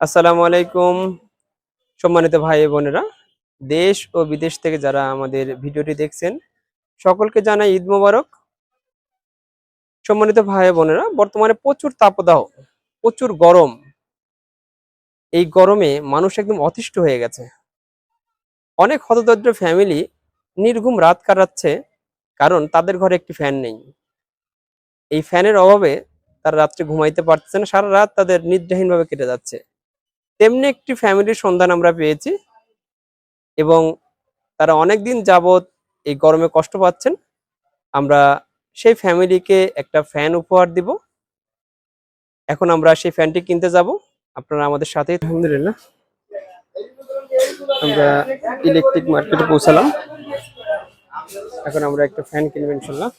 আসসালামু আলাইকুম, সম্মানিত ভাই বোনেরা। দেশ ও বিদেশ থেকে যারা আমাদের ভিডিওটি দেখছেন, সকলকে জানাই ঈদ মোবারক। সম্মানিত ভাই বোনেরা, বর্তমানে প্রচুর তাপদাহ, প্রচুর গরম। এই গরমে মানুষ একদম অতিষ্ঠ হয়ে গেছে। অনেক হতদরিদ্র ফ্যামিলি নির্ঘুম রাত কাটাচ্ছে, কারণ তাদের ঘরে একটি ফ্যান নেই। এই ফ্যানের অভাবে তারা রাত্রে ঘুমাইতে পারতেছে না, সারা রাত তাদের নিদ্রাহীনভাবে কেটে যাচ্ছে। তেমনি একটি ফ্যামিলির সন্ধান আমরা পেয়েছি। এবং তারা অনেক দিন যাবৎ এই গরমে কষ্ট পাচ্ছেন। আমরা সেই ফ্যামিলিকে একটা ফ্যান উপহার দিব। এখন আমরা সেই ফ্যানটি কিনতে যাব। আপনারা আমাদের সাথে আলহামদুলিল্লাহ। আমরা ইলেকট্রিক মার্কেটে পৌঁছালাম। এখন আমরা একটা ফ্যান কিনবো ইনশাল্লাহ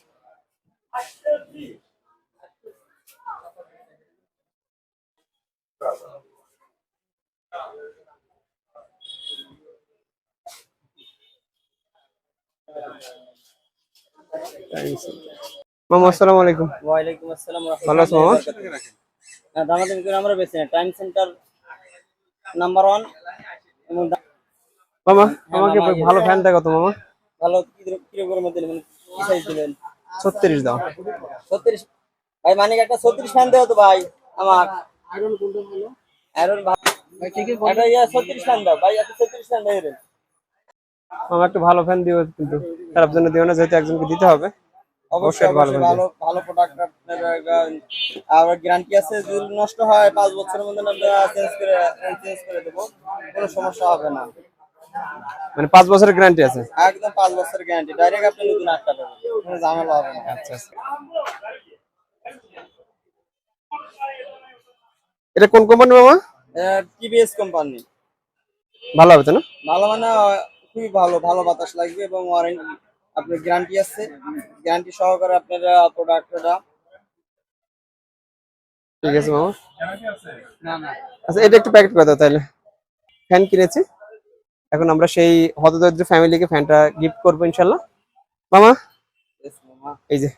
মামা আসসালামু আলাইকুম। ওয়ালাইকুম আসসালাম ভালো আছো মামা? হ্যাঁ দামাদামি করে আমরা বেশি টাইম সেন্টার নাম্বার ওয়ান। মামা হ্যাঁ, আমাকে ভালো ফ্যান দেখো তো মামা? ভালো কীরকম মধ্যে নেবেন? কি সাইজ দিবেন? ছত্রিশ দাও। ভাই মানিক একটা ছত্রিশ ফ্যান দেও তো ভাই আমার। আয়রন কোনটা ভালো? আয়রন ভাই এটা ইয়া ছত্রিশ ফ্যান দাও ভাই ফ্যান দেবেন মামা একটু ভালো ফ্যান দিও কিন্তু। খারাপ জন্য দিও না যেহেতু একজনকে দিতে হবে। অবশ্যই অবশ্যই ভালো ভালো ভালো প্রোডাক্ট আর গ্যারান্টি আছে যদি নষ্ট হয় পাঁচ বছরের মধ্যে আমরা চেঞ্জ করে চেঞ্জ করে দেবো। কোনো সমস্যা হবে না। মানে পাঁচ বছরের গ্যারান্টি আছে? একদম পাঁচ বছরের গ্যারান্টি ডাইরেক্ট আপনি নতুন একটা পাবেন কোনো ঝামেলা হবে না। আচ্ছা আচ্ছা। এটা কোন কোম্পানি মামা? টিভিএস কোম্পানি ভালো হবে তো না? ভালো মানে খুবই ভালো ভালো বাতাস লাগবে এবং ওয়ারেন্টি আপনার গ্যারান্টি আছে। গ্যারান্টি সহকারে আপনার প্রোডাক্টটা ঠিক আছে মামা। না না। আচ্ছা এটা একটু প্যাকেট করে দাও তাহলে। ফ্যান কিনেছি। এখন আমরা সেই হতদরিদ্র ফ্যামিলিকে ফ্যানটা গিফট করব ইনশাল্লাহ মামা? এই যে।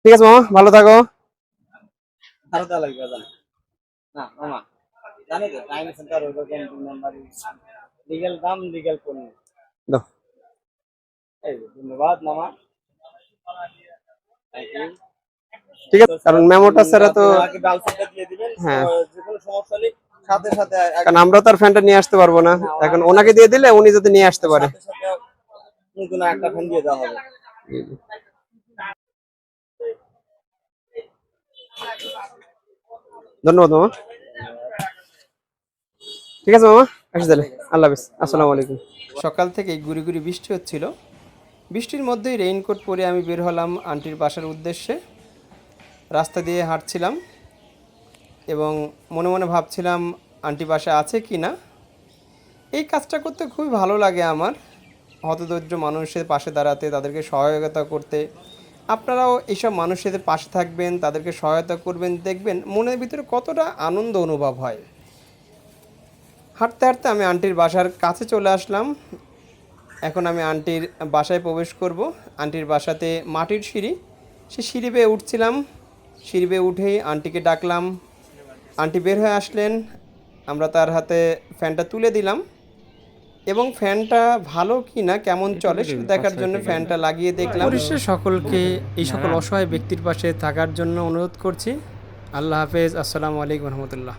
ঠিক আছে মামা ভালো থাকো। দেওয়া লাগবে না মামা। জানি তো টাইম সেন্টার ওইরকম নাম্বার লিগেল দাম লিগেল পণ্য। দাও। এই ধন্যবাদ মামা। ঠিক আছে কারণ মেমোটা ছাড়া তো হ্যাঁ। যে কোনো সমস্যা হলে সাথে সাথে কারণ আমরা তার ফ্যানটা নিয়ে আসতে পারব না। এখন ওনাকে দিয়ে দিলে উনি যাতে নিয়ে আসতে পারে। একটা ফোন দিয়ে দেওয়া হবে। ধন্যবাদ মামা। ঠিক আছে মামা। আসি আল্লাহ হাফিজ। আসসালামু আলাইকুম। সকাল থেকে গুড়ি গুড়ি বৃষ্টি হচ্ছিল। বৃষ্টির মধ্যেই রেইনকোট পরে আমি বের হলাম আন্টির বাসার উদ্দেশ্যে। রাস্তা দিয়ে হাঁটছিলাম এবং মনে মনে ভাবছিলাম আন্টি বাসা আছে কি না। এই কাজটা করতে খুবই ভালো লাগে আমার। হতদরিদ্র মানুষের পাশে দাঁড়াতে, তাদেরকে সহায়তা করতে। আপনারাও এইসব মানুষের পাশে থাকবেন, তাদেরকে সহায়তা করবেন, দেখবেন মনের ভিতরে কতটা আনন্দ অনুভব হয়। হাঁটতে হাঁটতে আমি আন্টির বাসার কাছে চলে আসলাম। এখন আমি আন্টির বাসায় প্রবেশ করব। আন্টির বাসাতে মাটির সিঁড়ি। সে সিঁড়ি বেয়ে উঠছিলাম। সিঁড়ি বেয়ে উঠেই আন্টিকে ডাকলাম। আন্টি বের হয়ে আসলেন। আমরা তার হাতে ফ্যানটা তুলে দিলাম। এবং ফ্যানটা ভালো কি না কেমন চলে সেটা দেখার জন্য ফ্যানটা লাগিয়ে দেখলাম। পরিশেষে সকলকে এই সকল অসহায় ব্যক্তির পাশে থাকার জন্য অনুরোধ করছি। আল্লাহ হাফেজ। আসসালামু আলাইকুম রহমতুল্লাহ।